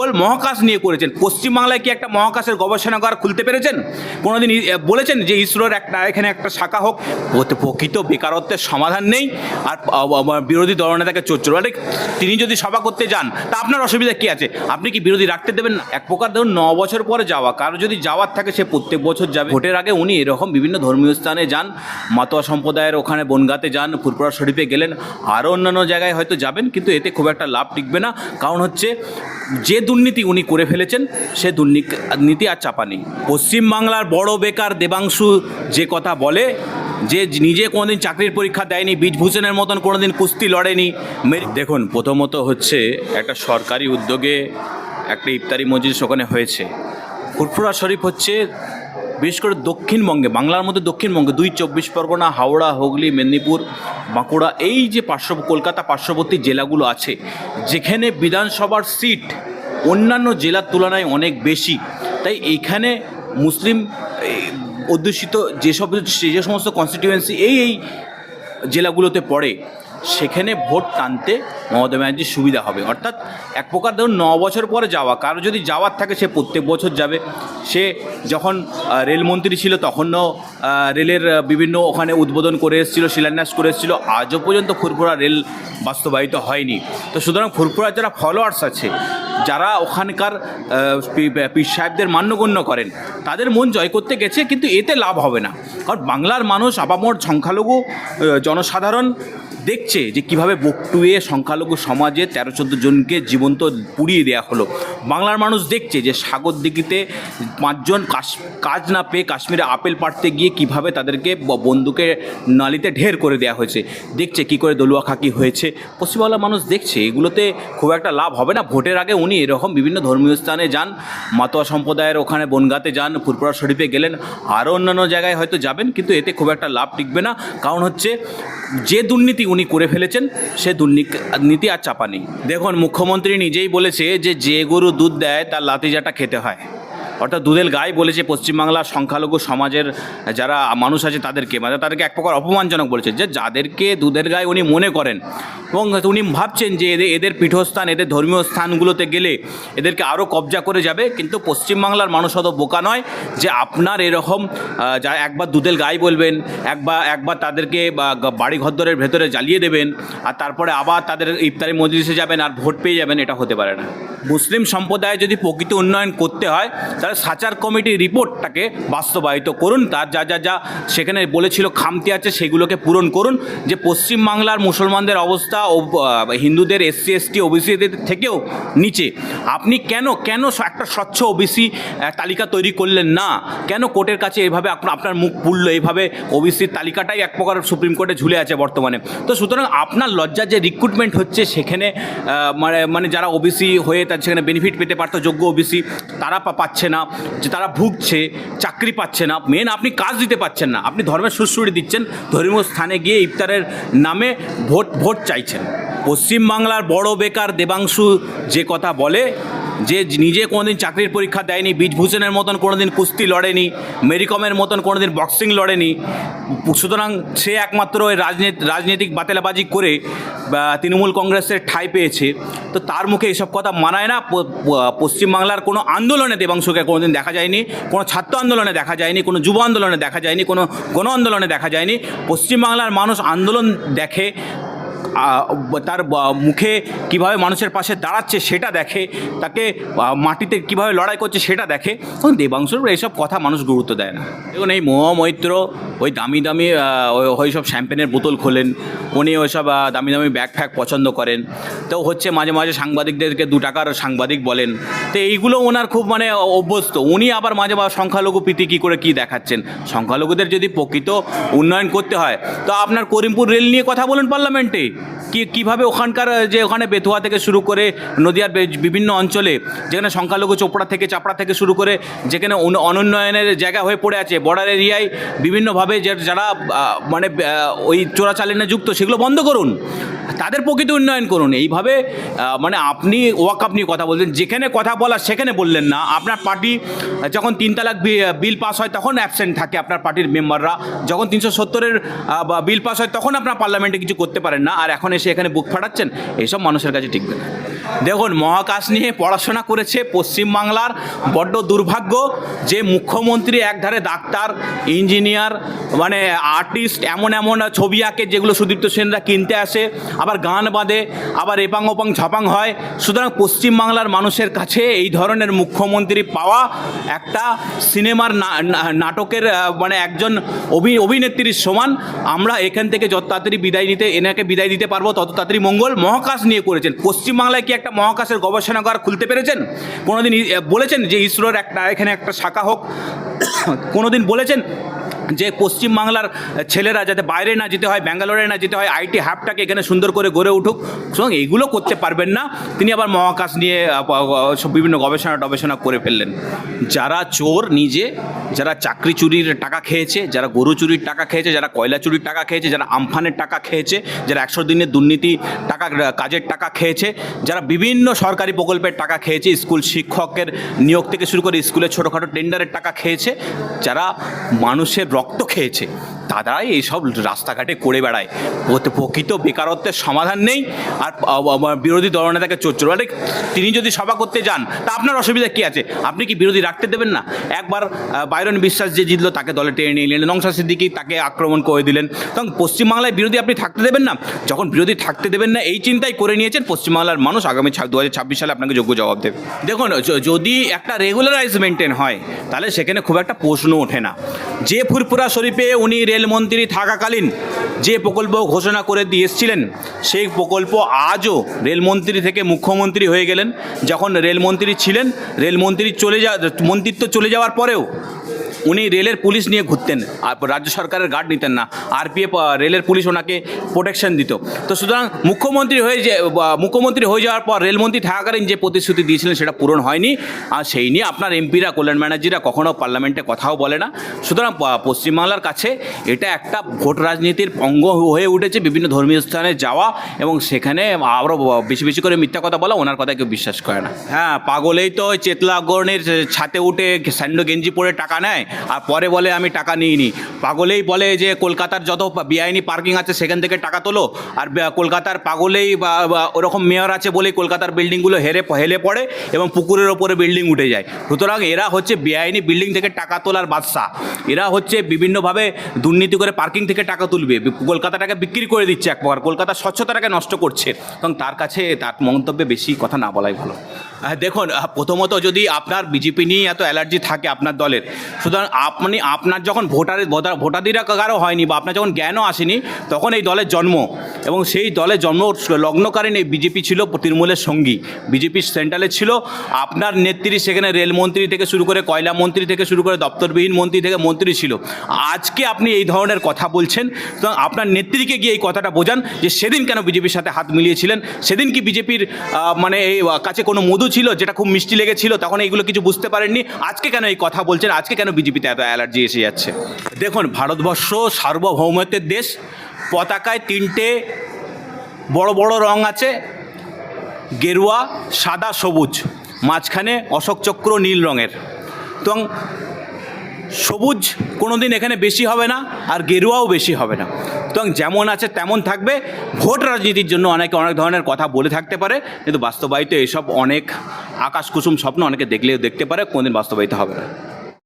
বল মহাকাশ নিয়ে করেছেন। পশ্চিমবাংলায় কি একটা মহাকাশের গবেষণাগার খুলতে পেরেছেন? কোনোদিন বলেছেন যে ইসরোর একটা, এখানে একটা শাখা হোক ওতে প্রকৃত বেকারত্বের সমাধান নেই, আর বিরোধী দলনেতাকে চোর মানে তিনি যদি সভা করতে যান, তা আপনার অসুবিধা কি আছে? আপনি কি বিরোধী রাখতে দেবেন না? এক প্রকার ধরুন, ন বছর পরে যাওয়া, কারও যদি যাওয়ার থাকে, সে প্রত্যেক বছর যাবে। ভোটের আগে উনি এরকম বিভিন্ন ধর্মীয় স্থানে যান, মাতোয়া সম্প্রদায়ের ওখানে বনগাতে যান ফুরপুরা শরীফে গেলেন আরও অন্যান্য জায়গায় হয়তো যাবেন, কিন্তু এতে খুব একটা লাভ টিকবে না। কারণ হচ্ছে, যে দুর্নীতি উনি করে ফেলেছেন, সে দুর্নীতি আর চাপা নেই। পশ্চিমবাংলার বড় বেকার দেবাংশু যে কথা বলে, যে নিজে কোনোদিন চাকরির পরীক্ষা দেয়নি বীজভূষণের মতন কোনোদিন কুস্তি লড়েনি দেখুন, প্রথমত হচ্ছে একটা সরকারি উদ্যোগে একটা ইফতারি মজলিস ওখানে হয়েছে। ফুরফুরা শরীফ হচ্ছে বিশেষ করে দক্ষিণবঙ্গে, বাংলার মধ্যে দক্ষিণবঙ্গে, দুই চব্বিশ পরগনা, হাওড়া, হুগলি, মেদিনীপুর, বাঁকুড়া, এই যে পার্শ্ব কলকাতা পার্শ্ববর্তী জেলাগুলো আছে, যেখানে বিধানসভার সিট অন্যান্য জেলার তুলনায় অনেক বেশি। তাই এইখানে মুসলিম অধ্যুষিত যেসব যে সমস্ত কনস্টিটিউয়েন্সি এই এই জেলাগুলোতে পড়ে, সেখানে ভোট টানতে মমতা ব্যানার্জির সুবিধা হবে। অর্থাৎ এক প্রকার ধরুন ন বছর পরে যাওয়া, কারও যদি যাওয়ার থাকে সে প্রত্যেক বছর যাবে। সে যখন রেলমন্ত্রী ছিল তখনও রেলের বিভিন্ন ওখানে উদ্বোধন করে এসেছিল, শিলান্যাস করে এসেছিল। আজও পর্যন্ত ফুরফুরা রেল বাস্তবায়িত হয়নি। তো সুতরাং ফুরফুরার যারা ফলোয়ার্স আছে যারা ওখানকার পীর সাহেবদের মান্যগণ্য করেন, তাদের মন জয় করতে গেছে, কিন্তু এতে লাভ হবে না। কারণ বাংলার মানুষ আবামর সংখ্যালঘু জনসাধারণ দেখছে যে কীভাবে বকটুয়ে সংখ্যালঘু সমাজে তেরো চোদ্দ জনকে জীবন্ত পুড়িয়ে দেওয়া হলো। বাংলার মানুষ দেখছে যে সাগর দিঘিতে পাঁচজন কাজ না পেয়ে কাশ্মীরে আপেল পাড়তে গিয়ে কীভাবে তাদেরকে বন্দুকে নালিতে ঢের করে দেওয়া হয়েছে। দেখছে কি করে দলুয়া খাকি হয়েছে। পশ্চিমবাংলার মানুষ দেখছে, এগুলোতে খুব একটা লাভ হবে না। ভোটের আগে উনি এরকম বিভিন্ন ধর্মীয় স্থানে যান, মাতোয়া সম্প্রদায়ের ওখানে বনগাতে যান ফুরপুরা শরীফে গেলেন, আরও অন্যান্য জায়গায় হয়তো যাবেন, কিন্তু এতে খুব একটা লাভ টিকবে না। কারণ হচ্ছে যে দুর্নীতি উনি করে ফেলেছেন, সে দুর্নীতি আর চাপা নেই। দেখুন, মুখ্যমন্ত্রী নিজেই বলেছে যে যে গরু দুধ দেয়, তার লাতিজাটা খেতে হয়। অর্থাৎ দুধের গায়ে বলেছে, পশ্চিমবাংলার সংখ্যালঘু সমাজের যারা মানুষ আছে তাদেরকে মানে তাদেরকে এক প্রকার অপমানজনক বলেছে যে যাদেরকে দুধের গায়ে উনি মনে করেন। এবং উনি ভাবছেন যে এদের এদের পীঠস্থান, এদের ধর্মীয় স্থানগুলোতে গেলে এদেরকে আরও কবজা করে যাবে, কিন্তু পশ্চিমবাংলার মানুষ অত বোকা নয় যে আপনার এরকম যা একবার দুধের গায়ে বলবেন, একবার একবার তাদেরকে বাড়ি ঘরদরের ভেতরে জ্বালিয়ে দেবেন, আর তারপরে আবার তাদের ইফতারি মজলিসে যাবেন আর ভোট পেয়ে যাবেন, এটা হতে পারে না। মুসলিম সম্প্রদায় যদি প্রকৃত উন্নয়ন করতে হয় সাচার কমিটির রিপোর্টটাকে বাস্তবায়িত করুন। তার যা যা যা সেখানে বলেছিল খামতি আছে, সেগুলোকে পূরণ করুন। যে পশ্চিমবাংলার মুসলমানদের অবস্থা হিন্দুদের এসসি, এসটি, ওবিসিদের থেকেও নিচে। আপনি কেন কেন একটা স্বচ্ছ ওবিসি তালিকা তৈরি করলেন না? কেন কোর্টের কাছে এভাবে আপনার মুখ পুড়লো? এইভাবে ওবিসির তালিকাটাই এক প্রকার সুপ্রিম কোর্টে ঝুলে আছে বর্তমানে। তো সুতরাং আপনার লজ্জার যে রিক্রুটমেন্ট হচ্ছে সেখানে মানে মানে যারা ওবিসি হয়ে তার সেখানে বেনিফিট পেতে পারতো, যোগ্য ওবিসি, তারা পাচ্ছে না। যে তারা ভুগছে, চাকরি পাচ্ছে না মেন আপনি কাজ দিতে পাচ্ছেন না। আপনি ধর্মের সুশ্রুড়ি দিচ্ছেন, ধর্মীয় স্থানে গিয়ে ইফতারের নামে ভোট ভোট চাইছেন। পশ্চিমবাংলার বড় বেকার দেবাংশু যে কথা বলে যে নিজে কোনোদিন চাকরির পরীক্ষা দেয়নি, বীজভূষণের মতন কোনোদিন কুস্তি লড়েনি, মেরিকমের মতন কোনোদিন বক্সিং লড়েনি, সুতরাং সে একমাত্র ওই রাজনীতি, রাজনৈতিক বাতেলাবাজি করে তৃণমূল কংগ্রেসের ঠাঁই পেয়েছে। তো তার মুখে এসব কথা মানায় না। পশ্চিমবাংলার কোনো আন্দোলনে দেবাংশুকে কোনোদিন দেখা যায়নি, কোনো ছাত্র আন্দোলনে দেখা যায়নি, কোনো যুব আন্দোলনে দেখা যায়নি, কোনো গণ আন্দোলনে দেখা যায়নি। পশ্চিমবাংলার মানুষ আন্দোলন দেখে তার মুখে কীভাবে মানুষের পাশে দাঁড়াচ্ছে সেটা দেখে তাকে মাটিতে কীভাবে লড়াই করছে সেটা দেখে তখন দেবাংশুর এইসব কথা মানুষ গুরুত্ব দেয় না। দেখুন এই মোহ মৈত্র ওই দামি দামি ওই- ওই সব শ্যাম্পেনের বোতল খোলেন উনি ওইসব আহ, দামি দামি ব্যাগ ফ্যাগ পছন্দ করেন। তো হচ্ছে মাঝে মাঝে সাংবাদিকদেরকে দু টাকার সাংবাদিক বলেন। তো এইগুলো ওনার খুব মানে অভ্যস্ত। উনি আবার মাঝে মাঝে সংখ্যালঘু প্রীতি কী করে কী দেখাচ্ছেন? সংখ্যালঘুদের যদি প্রকৃত উন্নয়ন করতে হয় তো আপনার করিমপুর রেল নিয়ে কথা বলুন পার্লামেন্টে। week. কি, কীভাবে ওখানকার যে ওখানে বেথুয়া থেকে শুরু করে নদিয়ার বিভিন্ন অঞ্চলে, যেখানে সংখ্যালঘু চোপড়া থেকে চাপড়া থেকে শুরু করে, যেখানে অনুন্নয়নের জায়গা হয়ে পড়ে আছে বর্ডার এরিয়ায় বিভিন্নভাবে যে- যারা মানে ওই চোরাচালানে যুক্ত, সেগুলো বন্ধ করুন। তাদের প্রকৃত উন্নয়ন করুন। এইভাবে মানে আপনি ওয়াকাপ নিয়ে কথা বলছেন যেখানে কথা বলা সেখানে বললেন না। আপনার পার্টি যখন তিন তালাক বিল পাস হয়, তখন অ্যাবসেন্ট থাকে আপনার পার্টির মেম্বাররা যখন তিনশো সত্তরের বিল পাস হয়, তখন আপনার পার্লামেন্টে কিছু করতে পারেন না। আর এখন এসে এখানে বুক ফাটাচ্ছেন এইসব মানুষের কাছে টিকবে না। দেখুন, মহাকাশ নিয়ে পড়াশোনা করেছে পশ্চিমবাংলার বড্ড দুর্ভাগ্য যে মুখ্যমন্ত্রী একধারে ডাক্তার, ইঞ্জিনিয়ার মানে আর্টিস্ট, এমন এমন ছবি আঁকে যেগুলো সুদীপ্ত সেনরা কিনতে আসে, আবার গান বাঁধে আবার এপাং ওপাং ঝাপাং হয়। সুতরাং পশ্চিমবাংলার মানুষের কাছে এই ধরনের মুখ্যমন্ত্রী পাওয়া একটা সিনেমার নাটকের মানে একজন অভি, অভিনেত্রীর সমান। আমরা এখান থেকে যত তাড়াতাড়ি বিদায় নিতে, এনাকে বিদায় দিতে পারব, তত তাড়াতাড়ি মঙ্গল মহাকাশ নিয়ে করেছেন। পশ্চিমবাংলায় কি একটা মহাকাশের গবেষণাগার খুলতে পেরেছেন? কোনোদিন বলেছেন যে ইসরোর একটা, এখানে একটা শাখা হোক? কোনোদিন বলেছেন? যে পশ্চিমবাংলার ছেলেরা যাতে বাইরে না যেতে হয়, ব্যাঙ্গালোরে না যেতে হয়, আইটি হাবটাকে এখানে সুন্দর করে গড়ে উঠুক, সুতরাং এইগুলো করতে পারবেন না। তিনি আবার মহাকাশ নিয়ে বিভিন্ন গবেষণা টবেষণা করে ফেললেন। যারা চোর নিজে, যারা চাকরি চুরির টাকা খেয়েছে, যারা গরু চুরির টাকা খেয়েছে, যারা কয়লা চুরির টাকা খেয়েছে, যারা আমফানের টাকা খেয়েছে, যারা একশো দিনের দুর্নীতি টাকা, কাজের টাকা খেয়েছে, যারা বিভিন্ন সরকারি প্রকল্পের টাকা খেয়েছে, স্কুল শিক্ষকের নিয়োগ থেকে শুরু করে স্কুলের ছোটোখাটো টেন্ডারের টাকা খেয়েছে, যারা মানুষের রক্ত খেয়েছে। তারাই এইসব রাস্তাঘাটে করে বেড়ায়। প্রকৃত বেকারত্বের সমাধান নেই। আর বিরোধী দলনেতাকে চোর আরে, তিনি যদি সভা করতে যান, তা আপনার অসুবিধা কী আছে? আপনি কি বিরোধী রাখতে দেবেন না? একবার বাইরন বিশ্বাস যে জিতলো, তাকে দলে টেনে নিয়ে নিলেন। নংসা সিদ্দিকি তাকে আক্রমণ করে দিলেন। তখন পশ্চিমবাংলায় বিরোধী আপনি থাকতে দেবেন না? যখন বিরোধী থাকতে দেবেন না, এই চিন্তাই করে নিয়েছেন পশ্চিমবাংলার মানুষ আগামী দু হাজার ছাব্বিশ সালে আপনাকে যোগ্য জবাব দেবে। দেখুন যদি একটা রেগুলারাইজ মেনটেন হয়, তাহলে সেখানে খুব একটা প্রশ্ন ওঠে না। যে ফুরপুরা শরীফে উনি রেলমন্ত্রী থাকাকালীন যে প্রকল্প ঘোষণা করে দিয়ে এসেছিলেন, সেই প্রকল্প আজও রেলমন্ত্রী থেকে মুখ্যমন্ত্রী হয়ে গেলেন। যখন রেলমন্ত্রী ছিলেন, রেলমন্ত্রী চলে যা, মন্ত্রিত্ব চলে যাওয়ার পরেও উনি রেলের পুলিশ নিয়ে ঘুরতেন রাজ্য সরকারের গার্ড নিতেন না। আরপিএফ রেলের পুলিশ ওনাকে প্রোটেকশন দিত। তো সুতরাং মুখ্যমন্ত্রী হয়ে যে মুখ্যমন্ত্রী হয়ে যাওয়ার পর রেলমন্ত্রী থাকাকালীন যে প্রতিশ্রুতি দিয়েছিলেন সেটা পূরণ হয়নি। আর সেই নিয়ে আপনার এমপিরা, কল্যাণ ব্যানার্জিরা কখনও পার্লামেন্টে কথাও বলে না। সুতরাং পশ্চিমবাংলার কাছে এটা একটা ভোট রাজনীতির অঙ্গ হয়ে উঠেছে বিভিন্ন ধর্মীয় স্থানে যাওয়া এবং সেখানে আরও বেশি বেশি করে মিথ্যা কথা বলা, ওনার কথা কেউ বিশ্বাস করে না। হ্যাঁ পাগলেই তো চেতলা গড়নের ছাতে উঠে স্যান্ডো গেঞ্জি পরে টাকা নেয় আর পরে বলে আমি টাকা নিইনি। পাগলেই বলে যে কলকাতার যত বেআইনি পার্কিং আছে সেখান থেকে টাকা তোলো। আর কলকাতার পাগলেই ওরকম মেয়র আছে বলেই কলকাতার বিল্ডিংগুলো হেরে, হেলে পড়ে এবং পুকুরের ওপরে বিল্ডিং উঠে যায়। সুতরাং এরা হচ্ছে বেআইনি বিল্ডিং থেকে টাকা তোলার বাদশা। এরা হচ্ছে বিভিন্নভাবে দুর্নীতি করে পার্কিং থেকে টাকা তুলবে। কলকাতাটাকে বিক্রি করে দিচ্ছে এক প্রকার কলকাতার স্বচ্ছতাটাকে নষ্ট করছে। এবং তার কাছে তার মন্তব্যে বেশি কথা না বলাই ভালো। দেখুন প্রথমত যদি আপনার বিজেপি নিয়ে এত অ্যালার্জি থাকে আপনার দলের, সুতরাং আপনি, আপনার যখন ভোটারের, ভোটার, ভোটাধিরা কারও হয়নি বা আপনার যখন জ্ঞানও আসেনি, তখন এই দলের জন্ম। এবং সেই দলের জন্ম লগ্নকালীন এই বিজেপি ছিল তৃণমূলের সঙ্গী। বিজেপি সেন্ট্রালে ছিল। আপনার নেত্রী সেখানে রেলমন্ত্রী থেকে শুরু করে কয়লা মন্ত্রী থেকে শুরু করে দপ্তরবিহীন মন্ত্রী থেকে মন্ত্রী ছিল। আজকে আপনি এই ধরনের কথা বলছেন, সুতরাং আপনার নেত্রীকে গিয়ে এই কথাটা বোঝান যে সেদিন কেন বিজেপির সাথে হাত মিলিয়েছিলেন? সেদিন কি বিজেপির মানে এই কাছে কোনো মধু ছিল, যেটা খুব মিষ্টি লেগেছিল, তখন এইগুলো কিছু বুঝতে পারেননি। আজকে কেন এই কথা বলছেন? আজকে কেন বিজেপিতে এত অ্যালার্জি এসে যাচ্ছে? দেখুন, ভারতবর্ষ সার্বভৌমত্বের দেশ। পতাকায় তিনটে বড় বড় রং আছে, গেরুয়া, সাদা, সবুজ। মাঝখানে অশোক চক্র নীল রঙের। তো সবুজ কোনো দিন এখানে বেশি হবে না আর গেরুয়াও বেশি হবে না। তো যেমন আছে তেমন থাকবে। ভোট রাজনীতির জন্য অনেকে অনেক ধরনের কথা বলে থাকতে পারে, কিন্তু বাস্তবায়িত এসব অনেক আকাশ কুসুম স্বপ্ন অনেকে দেখলেও দেখতে পারে, কোনোদিন বাস্তবায়িত হবে না।